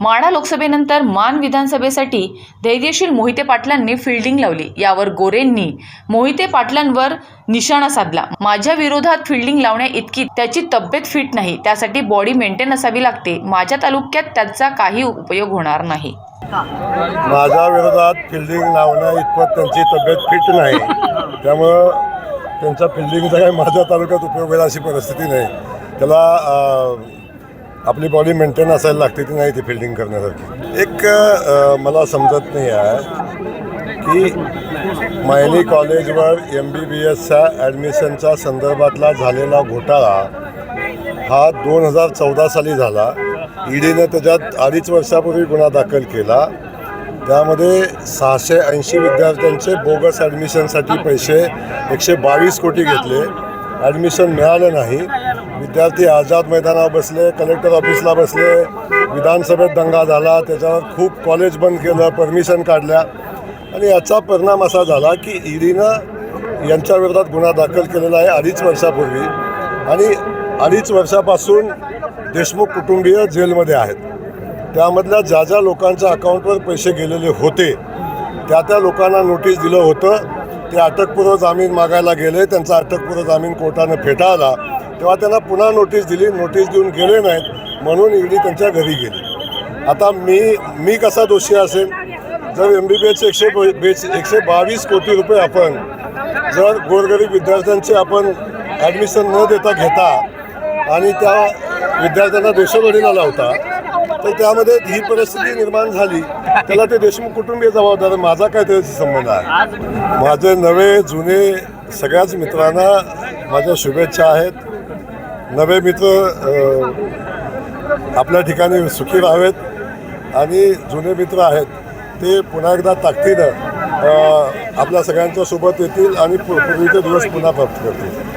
माढा लोकसभेनंतर मान विधानसभेसाठी धैर्यशील मोहिते पाटलांनी फिल्डिंग लावली. यावर गोरेंनी मोहिते पाटलांवर निशाणा साधला. माझ्या विरोधात फिल्डिंग लावण्या इतकी त्याची तब्येत फिट नाही. त्यासाठी बॉडी मेंटेन असावी लागते. माझ्या तालुक्यात त्याचा काही उपयोग होणार नाही. माझ्या विरोधात फिल्डिंग लावण्या इतपत त्यांची तब्येत फिट नाही. त्यामुळं त्यांच्या फिल्डिंगचा काही माझ्या तालुक्यात उपयोग होईल अशी परिस्थिती नाही. त्याला आपली बॉडी मेंटेन असायला लागते ती नाही ती फिल्डिंग करण्यासारखी. एक मला समजत नाही आहे की मायली कॉलेजवर एम बी बी एसच्या ॲडमिशनच्या संदर्भातला झालेला घोटाळा हा दोन हजार चौदा साली झाला. ईडीनं त्याच्यात अडीच वर्षापूर्वी गुन्हा दाखल केला. त्यामध्ये सहाशे ऐंशी विद्यार्थ्यांचे बोगस ॲडमिशनसाठी पैसे एकशे बावीस कोटी घेतले. ॲडमिशन मिळालं नाही. विद्यार्थी आझाद मैदानावर बसले कलेक्टर ऑफिसला बसले विधानसभेत दंगा झाला त्याच्यावर खूप कॉलेज बंद केलं परमिशन काढल्या. आणि याचा परिणाम असा झाला की ईडीनं यांच्या विरोधात गुन्हा दाखल केलेला आहे अडीच वर्षापूर्वी. आणि अडीच वर्षापासून देशमुख कुटुंबीय जेलमध्ये आहेत. त्यामधल्या ज्या ज्या लोकांच्या अकाउंटवर पैसे गेलेले होते त्या त्या लोकांना नोटीस दिलं होतं. ते अटकपूर्व जामीन मागायला गेले त्यांचा अटकपूर्व जामीन कोर्टानं फेटाळला. तेव्हा त्यांना पुन्हा नोटीस दिली. नोटीस देऊन गेले नाहीत. म्हणून ईडी त्यांच्या घरी गेली. आता मी मी कसा दोषी असेल? जर एम बी बी एसचे एकशे बेच एकशे बावीस कोटी रुपये आपण जर गोरगरीब विद्यार्थ्यांचे आपण ॲडमिशन न देता घेता आणि त्या विद्यार्थ्यांना देशोधडीला लावता तर त्यामध्ये ही परिस्थिती निर्माण झाली. त्याला ते देशमुख कुटुंबीय जबाबदार माझा काय त्याच्याशी संबंध आहे? माझे नवे जुने सगळ्याच मित्रांना माझ्या शुभेच्छा आहेत. नवे मित्र आपल्या ठिकाणी सुखी राहावेत आणि जुने मित्र आहेत ते पुन्हा एकदा ताकदीनं आपल्या सगळ्यांच्या सोबत येतील आणि पूर्वीचे दिवस पुन्हा प्राप्त करतील.